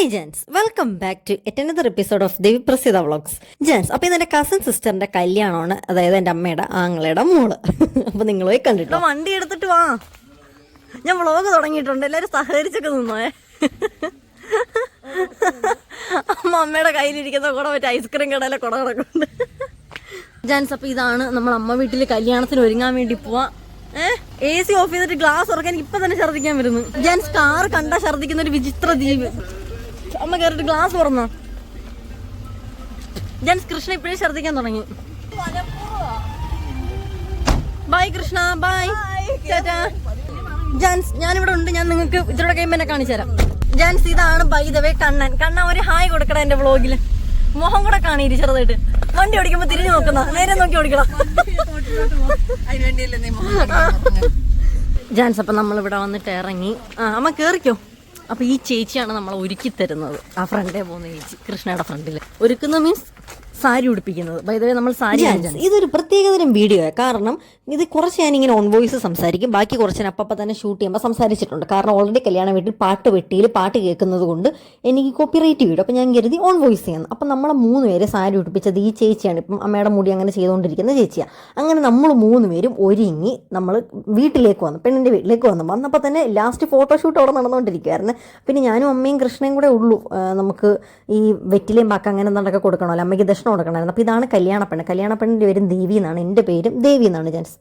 Hey gents welcome back to yet another episode of ദേവിപ്രസിദ്ധ vlogs gents അപ്പോൾ ഇതെന്റെ cousin സിസ്റ്ററിന്റെ കല്യാണമാണ്. അതായത് എന്റെ അമ്മയുടെ ആങ്ങളയുടെ മോൾ. അപ്പോൾ നിങ്ങൾ പോയി കണ്ടിട്ടോ? വണ്ടി എടുത്തിട്ട് വാ. ഞാൻ വ്ളോഗ് തുടങ്ങിയിട്ടുണ്ട്. എല്ലാവരും സഹകരിച്ചൊക്കെ നിന്നോ അമ്മ അമ്മയുടെ കയ്യിലിരിക്കുന്ന കൂടെ മറ്റേ ഐസ്ക്രീം കടയിലെ കുട കിടക്കുന്നുണ്ട്. ജാൻസ് അപ്പൊ ഇതാണ് നമ്മൾ അമ്മ വീട്ടിൽ കല്യാണത്തിന് ഒരുങ്ങാൻ വേണ്ടി പോവാ. എ സി ഓഫ് ചെയ്തിട്ട് ഗ്ലാസ് ഉറക്കാൻ ഇപ്പൊ തന്നെ ഛർദ്ദിക്കാൻ വരുന്നു. ജാൻസ് കാർ കണ്ടാ ഛർദ്ദിക്കുന്ന ഒരു വിചിത്ര ദ്വീപ് അമ്മ കയറിട്ട് ഗ്ലാസ് തുറന്നു? ജാൻസ് കൃഷ്ണ ഇപ്പോഴേ ശ്രദ്ധിക്കാൻ തുടങ്ങി. ബൈ കൃഷ്ണ. ബൈ ചേട്ടാ ജാൻസ് ഞാനിവിടെ ഉണ്ട്. ഞാൻ നിങ്ങൾക്ക് ഇതിലൂടെ കഴിയുമ്പോൾ എന്നെ കാണിച്ചു തരാം. ജാൻസ് ഇതാണ് ബൈദവേ കണ്ണൻ. കണ്ണൻ കണ്ണ ഒരു ഹായ് കൊടുക്കണം എന്റെ വ്ളോഗിൽ മുഖം കൂടെ കാണിയിരി ചെറുതായിട്ട്. വണ്ടി ഓടിക്കുമ്പോ തിരിഞ്ഞു നോക്കുന്ന? നേരെ നോക്കി ഓടിക്കണം? ജാൻസ് അപ്പൊ നമ്മളിവിടെ വന്നിട്ട് ഇറങ്ങി. ആ അമ്മ കേറിക്കോ? അപ്പൊ ഈ ചേച്ചിയാണ് നമ്മളെ ഒരുക്കി തരുന്നത്. ആ ഫ്രണ്ടേ പോകുന്ന ചേച്ചി. കൃഷ്ണയുടെ ഫ്രണ്ടിൽ. ഒരുക്കുന്ന മീൻസ് സാരി ഉടുപ്പിക്കുന്നത്. വൈദ്യ നമ്മൾ സാരി ഇതൊരു പ്രത്യേകതരം വീഡിയോ കാരണം ഇത് കുറച്ച് ഞാനിങ്ങനെ ഓൺ വോയിസ് സംസാരിക്കും. ബാക്കി കുറച്ച് ഞാൻ അപ്പം തന്നെ ഷൂട്ട് ചെയ്യുമ്പോൾ സംസാരിച്ചിട്ടുണ്ട്. കാരണം ഓൾറെഡി കല്യാണ വീട്ടിൽ പാട്ട് വെട്ടിയിൽ പാട്ട് കേൾക്കുന്നത് കൊണ്ട് എനിക്ക് കോപ്പിറൈറ്റ് വീടും. അപ്പം ഞാൻ കരുതി ഓൺ വോയിസ് ചെയ്യുന്നു. അപ്പം നമ്മളെ മൂന്ന് പേര് സാരി ഉടുപ്പിച്ചത് ഈ ചേച്ചിയാണ്. ഇപ്പം അമ്മയുടെ മുടി അങ്ങനെ ചെയ്തുകൊണ്ടിരിക്കുന്ന ചേച്ചിയാണ് അങ്ങനെ നമ്മൾ മൂന്ന് പേരും ഒരുങ്ങി നമ്മൾ വീട്ടിലേക്ക് വന്നു. പെണ്ണിന്റെ വീട്ടിലേക്ക് വന്നു. വന്നപ്പോൾ തന്നെ ലാസ്റ്റ് ഫോട്ടോഷൂട്ട് അവിടെ നടന്നുകൊണ്ടിരിക്കുമായിരുന്നു പിന്നെ ഞാനും അമ്മയും കൃഷ്ണയും കൂടെ ഉള്ളൂ. നമുക്ക് ഈ വെറ്റിലേയും ബാക്കി അങ്ങനെ നടക്കെ കൊടുക്കണമല്ലോ. അമ്മയ്ക്ക് ദക്ഷിണ കൊടുക്കണമായിരുന്നു. അപ്പോൾ ഇതാണ് കല്യാണ പെണ്ണ് കല്യാണ പെണ്ണിന്റെ പേരും ദേവി എന്നാണ്. എന്റെ പേരും ദേവി എന്നാണ് ജൻസ്.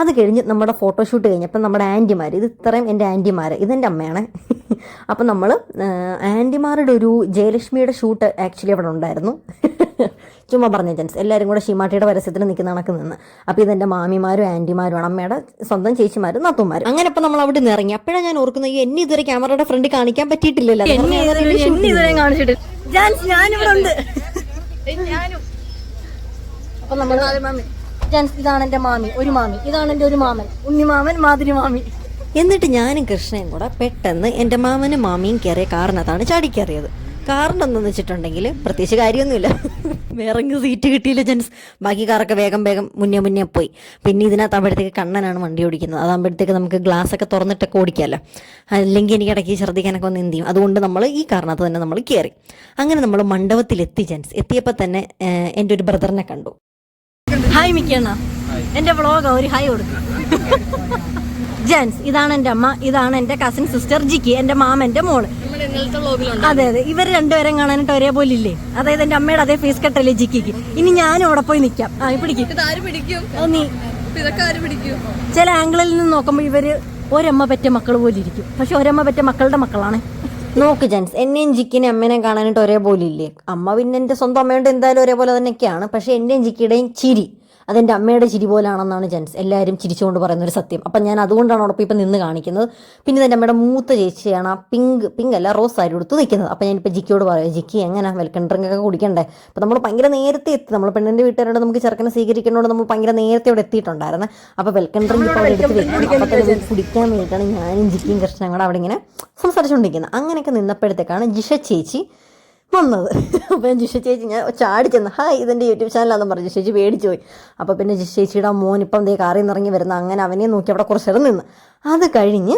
അത് കഴിഞ്ഞ് നമ്മുടെ ഫോട്ടോഷൂട്ട് കഴിഞ്ഞപ്പോൾ നമ്മുടെ ആന്റിമാർ ഇത് ഇത്രയും എന്റെ ആന്റിമാർ ഇതെന്റെ അമ്മയാണ്. അപ്പം നമ്മൾ ആന്റിമാരുടെ ഒരു ജയലക്ഷ്മിയുടെ ഷൂട്ട് ആക്ച്വലി അവിടെ ഉണ്ടായിരുന്നു. ചുമ്മാ പറഞ്ഞ ജൻസ്. എല്ലാവരും കൂടെ ഷീമാട്ടിയുടെ പരസ്യത്തിന് നിൽക്കുന്ന കണക്ക് നിന്ന്. അപ്പോൾ ഇതെന്റെ മാമിമാരും ആന്റിമാരുമാണ് അമ്മയുടെ സ്വന്തം ചേച്ചിമാരും നാത്തുമാരും അങ്ങനെ ഇപ്പം നമ്മൾ അവിടെ നിന്ന് ഇറങ്ങി. അപ്പോഴാണ് ഞാൻ ഓർക്കുന്നത് ഈ എന്നെ ഇതുവരെ ക്യാമറയുടെ ഫ്രണ്ട് കാണിക്കാൻ പറ്റിയിട്ടില്ലല്ലോ. കാണിച്ചിട്ട് ജാൻസ് ഞാനിവിടെ ഉണ്ട്. അപ്പൊ നമ്മൾ ജാൻസ് ഇതാണ് എന്റെ മാമി ഒരു മാമി. ഇതാണ് എന്റെ ഒരു മാമൻ. ഉണ്ണിമാമൻ മാതിരി മാമി. എന്നിട്ട് ഞാനും കൃഷ്ണയും കൂടെ പെട്ടെന്ന് എന്റെ മാമനും മാമിയും കയറിയ കാറിനകത്താണ് ചാടിക്കയറിയത് കാറിന്റെ എന്തെന്ന് വെച്ചിട്ടുണ്ടെങ്കിൽ പ്രത്യേകിച്ച് കാര്യമൊന്നുമില്ല. വേറെ സീറ്റ് കിട്ടിയില്ല ജെൻസ്. ബാക്കി കാറൊക്കെ വേഗം വേഗം മുന്നേ മുന്നേ പോയി. പിന്നെ ഇതിനകത്ത് ആകുമ്പോഴത്തേക്ക് കണ്ണനാണ് വണ്ടി ഓടിക്കുന്നത്. അതാകുമ്പോഴത്തേക്ക് നമുക്ക് ഗ്ലാസ് ഒക്കെ തുറന്നിട്ടൊക്കെ ഓടിക്കാമല്ലോ അല്ലെങ്കിൽ എനിക്ക് ഇടയ്ക്ക് ഛർദ്ദിക്കാനൊക്കെ ഒന്ന് എന്ത് ചെയ്യും? അതുകൊണ്ട് നമ്മൾ ഈ കാറിനകത്ത് തന്നെ നമ്മൾ കയറി അങ്ങനെ നമ്മൾ മണ്ഡപത്തിലെത്തി ജെൻസ്. എത്തിയപ്പോൾ തന്നെ എന്റെ ഒരു ബ്രദറിനെ കണ്ടു. ഹായ് മിക്കണ്ണ എന്റെ വ്ളോഗ് ഒരു ഹായ് കൊടുക്കും ജെൻസ്. ഇതാണ് എന്റെ അമ്മ ഇതാണ് എന്റെ കസിൻ സിസ്റ്റർ ജിക്കി എന്റെ മാമന്റെ മോൾ. അതെ അതെ. ഇവർ രണ്ടുപേരും കാണാനായിട്ട് ഒരേപോലെ ഇല്ലേ അതായത് എന്റെ അമ്മയുടെ അതേ ഫേസ് കട്ടല്ലേ ജിക്കിക്ക്? ഇനി ഞാനും അവിടെ പോയി നിൽക്കാം ആ പിടിക്കും. നീ. ചില ആംഗിളിൽ നിന്ന് നോക്കുമ്പോൾ ഇവർ ഒരമ്മ പറ്റിയ മക്കൾ പോലെ ഇരിക്കും. പക്ഷെ ഒരമ്മ പറ്റിയ മക്കളുടെ മക്കളാണ്. നോക്ക് ജെൻസ് എന്നെയും ജിക്കിനെ അമ്മേനെ കാണാനായിട്ട് ഒരേപോലെ ഇല്ലേ അമ്മ പിന്നെ എന്റെ സ്വന്തം അമ്മയോട് എന്തായാലും ഒരേപോലെ തന്നെയൊക്കെയാണ്. പക്ഷെ എന്റെയും ജിക്കിയുടെയും ചിരി. അതെന്റെ അമ്മയുടെ ചിരി പോലാണെന്നാണ് ജെൻസ് എല്ലാവരും ചിരിച്ചുകൊണ്ട് പറയുന്ന ഒരു സത്യം. അപ്പം ഞാൻ അതുകൊണ്ടാണ് അവിടെ ഇപ്പം നിന്ന് കാണിക്കുന്നത്. പിന്നെ ഇതെന്റെ അമ്മയുടെ മൂത്ത ചേച്ചിയാണ് ആ പിങ്ക് പിങ്ക് അല്ല റോസ് സാരി കൊടുത്ത് നിൽക്കുന്നത്. അപ്പം ഞാനിപ്പോൾ ജിക്കിയോട് പറയാം ജിക്കി എങ്ങനെ? വെൽക്കം ഡ്രിങ്ക് ഒക്കെ കുടിക്കണ്ടേ? അപ്പം നമ്മൾ ഭയങ്കര നേരത്തെ എത്തി. നമ്മൾ പെണ്ണിന്റെ വീട്ടുകാരോട് നമുക്ക് ചെറുക്കനെ സ്വീകരിക്കുന്നതുകൊണ്ട് നമ്മൾ ഭയങ്കര നേരത്തെ അവിടെ എത്തിയിട്ടുണ്ടായിരുന്നു. അപ്പോൾ വെൽക്കം ഡ്രിങ്ക് ഇപ്പോൾ അവിടെ എടുത്ത് വെക്കും. അപ്പോൾ കുടിക്കാൻ വേണ്ടിയിട്ടാണ് ഞാനും ജിക്കിയും കൃഷ്ണനും കൂടെ അവിടെ ഇങ്ങനെ സംസാരിച്ചുകൊണ്ടിരിക്കുന്നത്. അങ്ങനെയൊക്കെ നിന്നപ്പോഴത്തേക്കാണ് ജിഷ ചേച്ചി വന്നത്. അപ്പോൾ ഞാൻ ജിഷ ചേച്ചി ഞാൻ ചാടി ചെന്ന് ഹായ് ഇതെന്റെ യൂട്യൂബ് ചാനലാണെന്ന് പറഞ്ഞു. ചേച്ചി പേടിച്ചു പോയി. അപ്പോൾ പിന്നെ ജിഷ ചേച്ചിയുടെ മോൻ ഇപ്പം ദേ കാറിൽ നിന്ന് ഇറങ്ങി വരുന്ന. അങ്ങനെ അവനെ നോക്കി അവിടെ കുറച്ച് നേരം നിന്ന്. അത് കഴിഞ്ഞ്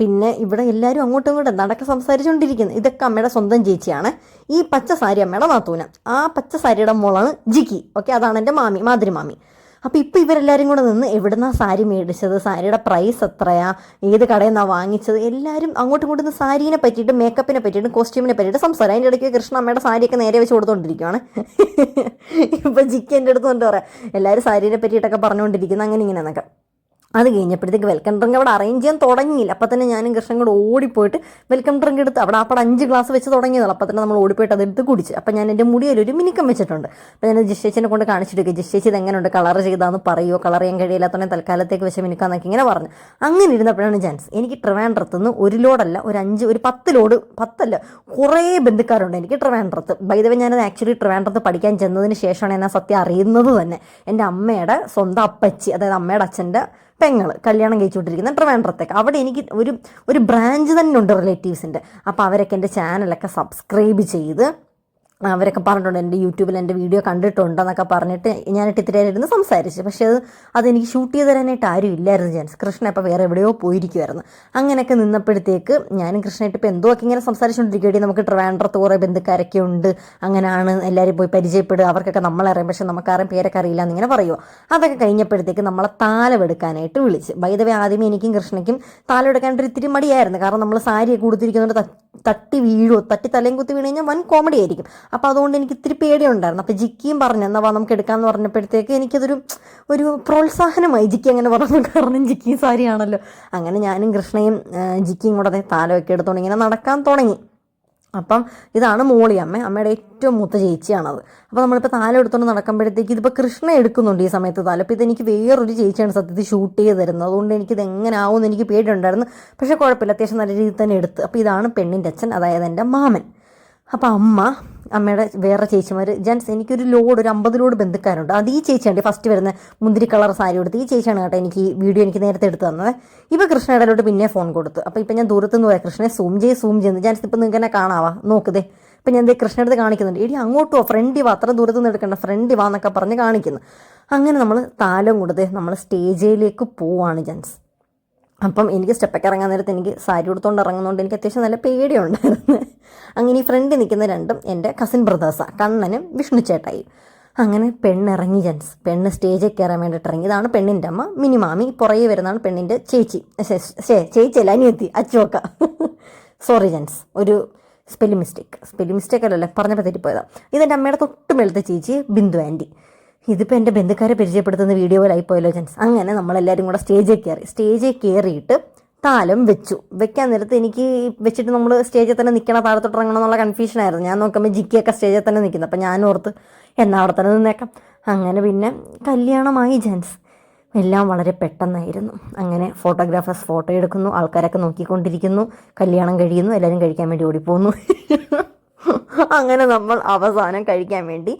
പിന്നെ ഇവിടെ എല്ലാവരും അങ്ങോട്ടും ഇങ്ങോട്ടും നടക്കെ സംസാരിച്ചുകൊണ്ടിരിക്കുന്നത് ഇതൊക്കെ അമ്മയുടെ സ്വന്തം ചേച്ചിയാണ്. ഈ പച്ച സാരി അമ്മയുടെ നാത്തൂന. ആ പച്ച സാരിയുടെ മോളാണ് ജിക്കി. ഓക്കെ അതാണ് എന്റെ മാമി മാതിരി മാമി. അപ്പോൾ ഇപ്പോൾ ഇവരെല്ലാവരും കൂടെ നിന്ന് എവിടുന്നാണ് സാരി മേടിച്ചത്? സാരിയുടെ പ്രൈസ് എത്രയാ? ഏത് കടയിൽ നിന്നാണ് വാങ്ങിച്ചത്? എല്ലാവരും അങ്ങോട്ടും ഇങ്ങോട്ടും സാരീനെ പറ്റിയിട്ട് മേക്കപ്പിനെ പറ്റിയിട്ട് കോസ്റ്റ്യൂമിനെ പറ്റിയിട്ട് സംസാരം അതിന്റെ ഇടയ്ക്ക് കൃഷ്ണ അമ്മയുടെ സാരിയൊക്കെ നേരെ വെച്ച് കൊടുത്തുകൊണ്ടിരിക്കുകയാണ് ഇപ്പം ജിക്ക് എന്റെ അടുത്ത് കൊണ്ട് പറയാം എല്ലാവരും സാരീനെ പറ്റിയിട്ടൊക്കെ പറഞ്ഞുകൊണ്ടിരിക്കുന്നത് അങ്ങനെ ഇങ്ങനെ എന്നൊക്കെ അത് കഴിഞ്ഞപ്പോഴത്തേക്ക് വെൽക്കം ഡ്രിങ്ക് അവിടെ അറേഞ്ച് ചെയ്യാൻ തുടങ്ങിയില്ല. അപ്പം തന്നെ ഞാനും കൃഷ്ണൻ കൂടെ ഓടിപ്പോയിട്ട് വെൽക്കം ഡ്രിങ്ക് എടുത്ത് അവിടെ അപ്പോൾ അഞ്ച് ഗ്ലാസ് വെച്ച് തുടങ്ങിയതാണ്. അപ്പം തന്നെ നമ്മൾ ഓടിപ്പോയിട്ട് അതെടുത്ത് കുടിച്ച്. അപ്പം ഞാൻ എന്റെ മുടിയിൽ ഒരു മിനിക്കം വെച്ചിട്ടുണ്ട്. അപ്പം ഞാൻ ജിഷേച്ചിനെ കൊണ്ട് കാണിച്ചിട്ടൊക്കെ ജിഷേച്ചി ഇത് എങ്ങനെയുണ്ട് കളർ ചെയ്താന്ന് പറയുമോ കളർ ചെയ്യാൻ കഴിയില്ലാത്തതുകൊണ്ട് തൽക്കാലത്തേക്ക് വെച്ച് മിനിക്കാന്നൊക്കെ ഇങ്ങനെ പറഞ്ഞു. അങ്ങനെ ഇരുന്നപ്പോഴാണ് ചാൻസ് എനിക്ക് ട്രിവാൻഡ്രത്ത് നിന്ന് ഒരു ലോഡല്ല ഒരു അഞ്ച് ഒരു പത്ത് ലോഡ് പത്തല്ല കുറേ ബന്ധുക്കാരുണ്ട് എനിക്ക് ട്രിവാൻഡ്രത്ത് ബൈദവ ഞാൻ ആക്ച്വലി ട്രിവാൻഡ്രത്ത് പഠിക്കാൻ ചെന്നതിന് ശേഷമാണ് ഞാൻ സത്യം അറിയുന്നത് തന്നെ. എന്റെ അമ്മയുടെ സ്വന്തം അപ്പച്ചി അതായത് അമ്മയുടെ അച്ഛന്റെ പെങ്ങൾ കല്യാണം കഴിച്ചുകൊണ്ടിരിക്കുന്ന ട്രിവാൻഡ്രത്തേക്ക്. അവിടെ എനിക്ക് ഒരു ഒരു ബ്രാഞ്ച് തന്നെ ഉണ്ട് റിലേറ്റീവ്സിന്റെ അപ്പോൾ അവരൊക്കെ എന്റെ ചാനലൊക്കെ സബ്സ്ക്രൈബ് ചെയ്ത് അവരൊക്കെ പറഞ്ഞിട്ടുണ്ട് എന്റെ യൂട്യൂബിൽ എന്റെ വീഡിയോ കണ്ടിട്ടുണ്ടെന്നൊക്കെ പറഞ്ഞിട്ട് ഞാനിട്ട് ഇത്തിരി ഇരുന്ന് സംസാരിച്ചു. പക്ഷേ അത് അതെനിക്ക് ഷൂട്ട് ചെയ്ത് തരാനായിട്ട് ആരും ഇല്ലായിരുന്നു ജാൻസ് കൃഷ്ണ ഇപ്പോൾ വേറെ എവിടെയോ പോയിരിക്കുമായിരുന്നു അങ്ങനെയൊക്കെ നിന്നപ്പോഴത്തേക്ക് ഞാനും കൃഷ്ണനായിട്ട് ഇപ്പോൾ എന്തോ ഒക്കെ ഇങ്ങനെ സംസാരിച്ചുകൊണ്ടിരിക്കുകയായി നമുക്ക് ട്രിവാൻഡ്രത്ത് കുറേ ബന്ധുക്കാരൊക്കെ ഉണ്ട്. അങ്ങനെയാണ് എല്ലാവരും പോയി പരിചയപ്പെടുക. അവർക്കൊക്കെ നമ്മളറിയാം പക്ഷെ നമുക്കാരും പേരൊക്കെ അറിയില്ല എന്നിങ്ങനെ പറയുമോ അതൊക്കെ കഴിഞ്ഞപ്പോഴത്തേക്ക് നമ്മളെ താലമെടുക്കാനായിട്ട് വിളിച്ച്. വൈദവേ ആദ്യമേ എനിക്കും കൃഷ്ണയ്ക്കും താലമെടുക്കാനായിട്ട് ഒരു ഇത്തിരി മടിയായിരുന്നു. കാരണം നമ്മൾ സാരിയൊക്കെ കൊടുത്തിരിക്കുന്നതുകൊണ്ട് തട്ടി വീഴോ തട്ടി തലയും കുത്തി വീണ് കഴിഞ്ഞാൽ വൻ കോമഡി ആയിരിക്കും. അപ്പോൾ അതുകൊണ്ട് എനിക്ക് ഇത്തിരി പേടിയുണ്ടായിരുന്നു. അപ്പോൾ ജിക്കിയും പറഞ്ഞു എന്നാൽ വാ നമുക്ക് എടുക്കാമെന്ന് പറഞ്ഞപ്പോഴത്തേക്ക് എനിക്കതൊരു ഒരു പ്രോത്സാഹനമായി. ജിക്കി അങ്ങനെ പറഞ്ഞു കാരണം ജിക്കി സാരിയാണല്ലോ. അങ്ങനെ ഞാനും കൃഷ്ണയും ജിക്കിയും കൂടെ താലമൊക്കെ എടുത്തോണ്ട് ഇങ്ങനെ നടക്കാൻ തുടങ്ങി. അപ്പം ഇതാണ് മോളി അമ്മ. അമ്മയുടെ ഏറ്റവും മൂത്ത ചേച്ചിയാണത്. അപ്പോൾ നമ്മളിപ്പോൾ താലം എടുത്തുകൊണ്ട് നടക്കുമ്പോഴത്തേക്ക് ഇതിപ്പോൾ കൃഷ്ണ എടുക്കുന്നുണ്ട് ഈ സമയത്ത് താലം. അപ്പോൾ ഇതെനിക്ക് വേറൊരു ചേച്ചിയാണ് സത്യത്തിൽ ഷൂട്ട് ചെയ്ത് തരുന്നത്. അതുകൊണ്ട് എനിക്ക് ഇത് എങ്ങനെ ആവുമെന്ന് എനിക്ക് പേടിയുണ്ടായിരുന്നു. പക്ഷേ കുഴപ്പമില്ല. അത്യാവശ്യം നല്ല രീതിയിൽ തന്നെ എടുത്ത്. അപ്പോൾ ഇതാണ് പെണ്ണിന്റെ അച്ഛൻ അതായത് എന്റെ മാമൻ. അപ്പോൾ അമ്മ അമ്മയുടെ വേറെ ചേച്ചിമാർ ജെൻസ് എനിക്കൊരു ലോഡ് ഒരു അമ്പത് ലോഡ് ബന്ധുക്കാരുണ്ട്. അത് ഈ ചേച്ചിയാണ് ഫസ്റ്റ് വരുന്ന മുന്തിരി കളർ സാരി കൊടുത്ത് ഈ ചേച്ചിയാണ് കേട്ടോ എനിക്ക് ഈ വീഡിയോ എനിക്ക് നേരത്തെ എടുത്ത് തന്നത്. ഇപ്പോൾ കൃഷ്ണയിടയിലോട്ട് പിന്നെ ഫോൺ കൊടുത്തു. അപ്പോൾ ഇപ്പം ഞാൻ ദൂരത്ത് നിന്ന് പോയാൽ കൃഷ്ണനെ സൂം ചെയ്ത് സൂം ചെയ്യുന്നു ജെൻസ് ഇപ്പം നിങ്ങൾക്ക് തന്നെ കാണാവാ? നോക്കുതേ ഇപ്പം ഞാൻ ദേ കൃഷ്ണടുത്ത് കാണിക്കുന്നുണ്ട്. എടി അങ്ങോട്ടോ ഫ്രണ്ടി വാ. അത്ര ദൂരത്ത് നിന്ന് എടുക്കണ്ട ഫ്രണ്ടി വാ എന്നൊക്കെ പറഞ്ഞ് കാണിക്കുന്നു. അങ്ങനെ നമ്മൾ താലം കൊടുത്ത് നമ്മൾ സ്റ്റേജിലേക്ക് പോവാണ് ജെൻസ്. അപ്പം എനിക്ക് സ്റ്റെപ്പൊക്കെ ഇറങ്ങാൻ നേരത്ത് എനിക്ക് സാരി കൊടുത്തോണ്ട് ഇറങ്ങുന്നതുകൊണ്ട് എനിക്ക് അത്യാവശ്യം നല്ല പേടിയുണ്ടായിരുന്നു. അങ്ങനെ ഈ ഫ്രണ്ട് നിൽക്കുന്ന രണ്ടും എന്റെ കസിൻ ബ്രദേഴ്സാണ് കണ്ണനും വിഷ്ണു ചേട്ടായി. അങ്ങനെ പെണ്ണിറങ്ങി ജൻസ് പെണ്ണ് സ്റ്റേജിൽ കയറാൻ വേണ്ടിയിട്ട് ഇറങ്ങി. ഇതാണ് പെണ്ണിന്റെ അമ്മ മിനിമാമി പുറകെ വരുന്നതാണ് പെണ്ണിന്റെ ചേച്ചി. ചേച്ചിയല്ല അനിയത്തി അച്ചുവക്ക. സോറി ജൻസ് ഒരു സ്പെല്ലിംഗ് മിസ്റ്റേക്ക് സ്പെല്ലിംഗ് മിസ്റ്റേക്ക് അല്ലല്ലേ പറഞ്ഞപ്പോൾ തെറ്റിപ്പോയതാണ് ഇതെന്റെ അമ്മയുടെ തൊട്ട് മേളത്തെ ചേച്ചി ബിന്ദു ആന്റി. ഇതിപ്പോൾ എന്റെ ബന്ധുക്കാരെ പരിചയപ്പെടുത്തുന്ന വീഡിയോ പോലെ ആയിപ്പോയല്ലോ ജൻസ്. അങ്ങനെ നമ്മളെല്ലാവരും കൂടെ സ്റ്റേജിൽ കയറി സ്റ്റേജിൽ കയറിയിട്ട് താലം വെച്ചു. വെക്കാൻ നേരത്ത് എനിക്ക് വെച്ചിട്ട് നമ്മൾ സ്റ്റേജിൽ തന്നെ നിൽക്കണം താഴത്തോട്ട് ഇറങ്ങണം എന്നുള്ള കൺഫ്യൂഷനായിരുന്നു ഞാൻ നോക്കുമ്പോൾ ജിക്കിയൊക്കെ സ്റ്റേജിൽ തന്നെ നിൽക്കുന്നത് അപ്പം ഞാൻ ഓർത്ത് എന്നാ അവിടെ തന്നെ നിന്നേക്കാം. അങ്ങനെ പിന്നെ കല്യാണമായി ജെൻസ്. എല്ലാം വളരെ പെട്ടെന്നായിരുന്നു. അങ്ങനെ ഫോട്ടോഗ്രാഫേഴ്സ് ഫോട്ടോ എടുക്കുന്നു. ആൾക്കാരൊക്കെ നോക്കിക്കൊണ്ടിരിക്കുന്നു. കല്യാണം കഴിയുന്നു. എല്ലാവരും കഴിക്കാൻ വേണ്ടി ഓടിപ്പോകുന്നു അങ്ങനെ നമ്മൾ അവസാനം കഴിക്കാൻ വേണ്ടി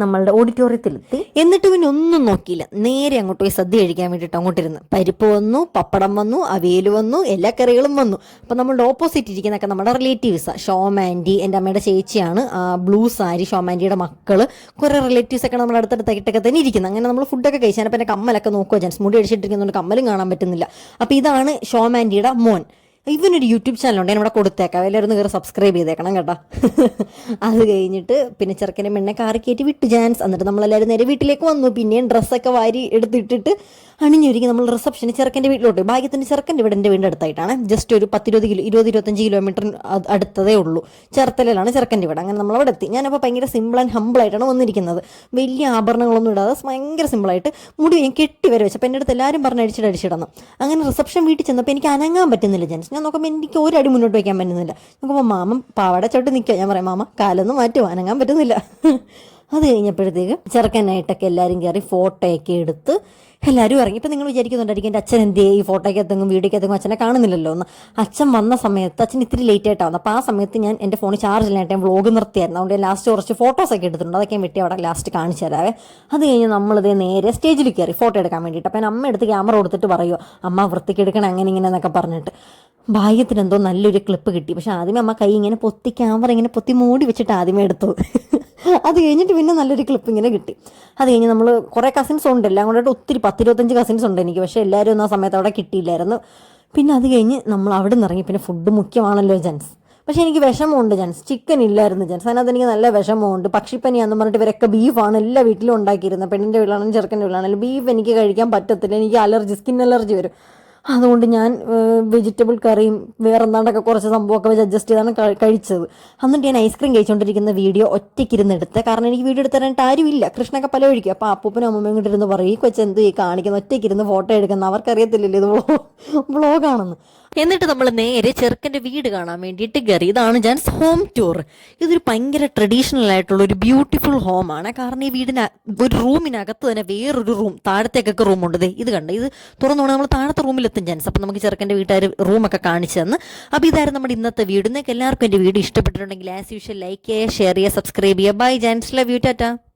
നമ്മളുടെ ഓഡിറ്റോറിയത്തിലെത്തി. എന്നിട്ട് പിന്നെ ഒന്നും നോക്കിയില്ല. നേരെ അങ്ങോട്ട് പോയി സദ്യ കഴിക്കാൻ വേണ്ടിയിട്ട് അങ്ങോട്ടിരുന്ന് പരിപ്പ് വന്നു പപ്പടം വന്നു അവിയൽ വന്നു എല്ലാ കറികളും വന്നു. അപ്പം നമ്മളുടെ ഓപ്പോസിറ്റ് ഇരിക്കുന്നൊക്കെ നമ്മുടെ റിലേറ്റീവ്സ് ഷോമാന്റി എന്റെ അമ്മയുടെ ചേച്ചിയാണ്. ബ്ലൂ സാരി ഷോമാന്റിയുടെ മക്കൾ. കുറേ റിലേറ്റീവ്സ് ഒക്കെ നമ്മുടെ കിട്ടൊക്കെ തന്നെ ഇരിക്കുന്നത് അങ്ങനെ നമ്മൾ ഫുഡൊക്കെ കഴിച്ചാൽ അപ്പം എന്റെ കമ്മലൊക്കെ നോക്കുക ചാൻസ് മുടി അടിച്ചിട്ടിരിക്കുന്നതുകൊണ്ട് കമ്മലും കാണാൻ പറ്റുന്നില്ല. അപ്പോൾ ഇതാണ് ഷോമാന്റിയുടെ മോൻ. ഇവനൊരു യൂട്യൂബ് ചാനലുണ്ട് ഞാൻ ഇവിടെ കൊടുത്തേക്കാം. എല്ലാവരും കയറി സബ്സ്ക്രൈബ് ചെയ്തേക്കണം കേട്ടോ. അത് കഴിഞ്ഞിട്ട് പിന്നെ ചെറുക്കനെ മെണ്ണെ കാറി കയറ്റി വിട്ടു ജാൻസ്. എന്നിട്ട് നമ്മളെല്ലാവരും നേരെ വീട്ടിലേക്ക് വന്നു. പിന്നെയും ഡ്രസ്സൊക്കെ വാരി എടുത്തിട്ടിട്ട് അണിഞ്ഞൊരുങ്ങി നമ്മൾ റിസപ്ഷന് ചെറുക്കന്റെ വീട്ടിലോട്ട് ഭാഗ്യത്തിന്റെ ചെറുക്കന്റെ വീട് എന്റെ വീടിന്റെ അടുത്തായിട്ടാണ്. ജസ്റ്റ് ഒരു പത്തിരുപത് കിലോ ഇരുപത് ഇരുപത്തഞ്ച് കിലോമീറ്റർ അടുത്തതേ ഉള്ളൂ. ചേർത്തലയിലാണ് ചെറുക്കന്റെ വീട്. അങ്ങനെ നമ്മൾ അവിടെ എത്തി. ഞാനപ്പോൾ ഭയങ്കര സിമ്പിൾ ആൻഡ് ഹമ്പിൾ ആയിട്ടാണ് വന്നിരിക്കുന്നത്. വലിയ ആഭരണങ്ങളൊന്നും ഇടാതെ ഭയങ്കര സിമ്പിളായിട്ട് മുടി ഞാൻ കെട്ടി വരെ വെച്ചപ്പോൾ എന്റെ അടുത്ത് എല്ലാവരും പറഞ്ഞ് അടിച്ചിട്ട് അടിച്ചിടണം. അങ്ങനെ റിസപ്ഷൻ വീട്ടിൽ ചെന്നപ്പോൾ എനിക്ക് അനങ്ങാൻ പറ്റുന്നില്ല ജെൻസ്. ഞാൻ നോക്കുമ്പോൾ എനിക്ക് ഒരു അടി മുന്നോട്ട് വയ്ക്കാൻ പറ്റുന്നില്ല. നോക്കുമ്പോൾ മാമ പാവട ചോട്ട് നിൽക്കുക ഞാൻ പറയാം മാമ കാലൊന്നും മാറ്റി അനങ്ങാൻ പറ്റുന്നില്ല. അത് കഴിഞ്ഞപ്പോഴത്തേക്ക് ചെറുക്കനായിട്ടൊക്കെ എല്ലാവരും കയറി ഫോട്ടോയൊക്കെ എടുത്ത് എല്ലാവരും ഇറങ്ങി. ഇപ്പം നിങ്ങൾ വിചാരിക്കുന്നുണ്ടായിരിക്കും എന്റെ അച്ഛൻ എന്ത് ഈ ഫോട്ടോയ്ക്ക് എത്തെങ്കിലും വീഡിയോക്ക് എത്തെങ്കിലും അച്ഛനെ കാണുന്നില്ലല്ലോ എന്ന് അച്ഛൻ വന്ന സമയത്ത് അച്ഛൻ ഇത്തിരി ലേറ്റ് ആയിട്ടാണ് അപ്പോൾ ആ സമയത്ത് ഞാൻ എന്റെ ഫോണിൽ ചാർജ് ഇല്ലായിട്ട് ഞാൻ വ്ളോഗ് നിർത്തിയായിരുന്നു. അതുകൊണ്ട് ലാസ്റ്റ് കുറച്ച് ഫോട്ടോസൊക്കെ എടുത്തിട്ടുണ്ട്. അതൊക്കെ ഞാൻ വെട്ടി അവിടെ ലാസ്റ്റ് കാണിച്ചു തരാവേ. അത് കഴിഞ്ഞ് നമ്മളിതേ നേരെ സ്റ്റേജിൽ കയറി ഫോട്ടോ എടുക്കാൻ വേണ്ടിയിട്ട്. അപ്പം അമ്മ എടുത്ത് ക്യാമറ കൊടുത്തിട്ട് പറയുമോ അമ്മ വൃത്തിക്ക് എടുക്കണം അങ്ങനെ ഇങ്ങനെ എന്നൊക്കെ പറഞ്ഞിട്ട്. ഭാഗ്യത്തിന് എന്തോ നല്ലൊരു ക്ലിപ്പ് കിട്ടി. പക്ഷെ ആദ്യമേ അമ്മ കൈ ഇങ്ങനെ പൊത്തി ക്യാമറ ഇങ്ങനെ പൊത്തി മൂടി വെച്ചിട്ട് ആദ്യമേ എടുത്തു അത് കഴിഞ്ഞിട്ട് പിന്നെ നല്ലൊരു ക്ലിപ്പ് ഇങ്ങനെ കിട്ടി. അത് കഴിഞ്ഞ് നമ്മൾ കുറേ കസിൻസ് ഉണ്ട്. എല്ലാം ഒത്തിരി പത്തിരുപത്തഞ്ച് കസിൻസ് ഉണ്ട് എനിക്ക്. പക്ഷേ എല്ലാവരും ഒന്നും ആ സമയത്ത് അവിടെ കിട്ടിയില്ലായിരുന്നു. പിന്നെ അത് കഴിഞ്ഞ് നമ്മൾ അവിടെ നിന്ന് ഇറങ്ങി. പിന്നെ ഫുഡ് മുഖ്യമാണല്ലോ ജെൻസ്. പക്ഷേ എനിക്ക് വിഷമമുണ്ട് ജെൻസ്. ചിക്കൻ ഇല്ലായിരുന്നു ജെൻസ്. അതിനകത്ത് എനിക്ക് നല്ല വിഷമമുണ്ട്. പക്ഷിപ്പനിയാന്ന് പറഞ്ഞിട്ട് ഇവരൊക്കെ ബീഫാണ് എല്ലാ വീട്ടിലും ഉണ്ടാക്കിയിരുന്നത്. പെണ്ണിന്റെ വീട്ടിലാണെങ്കിലും ചെറുക്കന്റെ വീട്ടിലാണെങ്കിലും ബീഫ് എനിക്ക് കഴിക്കാൻ പറ്റത്തില്ല. എനിക്ക് അലർജി സ്കിൻ അലർജി വരും. അതുകൊണ്ട് ഞാൻ വെജിറ്റബിൾ കറിയും വേറെ എന്താണ്ടൊക്കെ കുറച്ച് സംഭവമൊക്കെ വെച്ച് അഡ്ജസ്റ്റ് ചെയ്താണ് കഴിച്ചത്. എന്നിട്ട് ഞാൻ ഐസ്ക്രീം കഴിച്ചുകൊണ്ടിരിക്കുന്ന വീഡിയോ ഒറ്റയ്ക്കിരുന്ന് എടുത്ത്. കാരണം എനിക്ക് വീഡിയോ എടുത്ത് തരാനായിട്ട് ആരുമില്ല. കൃഷ്ണൊക്കെ പല ഒഴിക്കും അപ്പോൾ അപ്പൂപ്പനും അമ്മമ്മയും കൂടി ഇരുന്ന് പറയും ഈ കൊച്ചെന്ത് ഈ കാണിക്കുന്ന? ഒറ്റയ്ക്കിരുന്ന് ഫോട്ടോ എടുക്കുന്ന? അവർക്കറിയത്തില്ലല്ലോ ഇത് വ്ളോ വ്ളോഗാണെന്ന് എന്നിട്ട് നമ്മൾ നേരെ ചെറുക്കന്റെ വീട് കാണാൻ വേണ്ടിയിട്ട് കയറി ഇതാണ് ജാൻസ് ഹോം ടൂർ. ഇതൊരു ഭയങ്കര ട്രഡീഷണൽ ആയിട്ടുള്ള ഒരു ബ്യൂട്ടിഫുൾ ഹോമാണ് കാരണം ഈ വീടിന് ഒരു റൂമിനകത്ത് തന്നെ വേറൊരു റൂം താഴത്തേക്കൊക്കെ റൂമുണ്ട് ഇത് കണ്ട. ഇത് തുറന്നുകൊണ്ട് നമ്മൾ താഴത്തെ റൂമിലെത്തും ജാൻസ്. അപ്പം നമുക്ക് ചെറുക്കന്റെ വീട്ടുകാർ റൂമൊക്കെ കാണിച്ചു തന്ന്. അപ്പോൾ ഇതായിരുന്നു നമ്മുടെ ഇന്നത്തെ വീട്. നിങ്ങൾക്ക് എല്ലാവർക്കും എന്റെ വീട് ഇഷ്ടപ്പെട്ടിട്ടുണ്ടെങ്കിൽ ആസ് യൂഷ്വൽ ലൈക്ക് ചെയ്യുക ഷെയർ ചെയ്യുക സബ്സ്ക്രൈബ് ചെയ്യുക. Bye Jans. Love you tata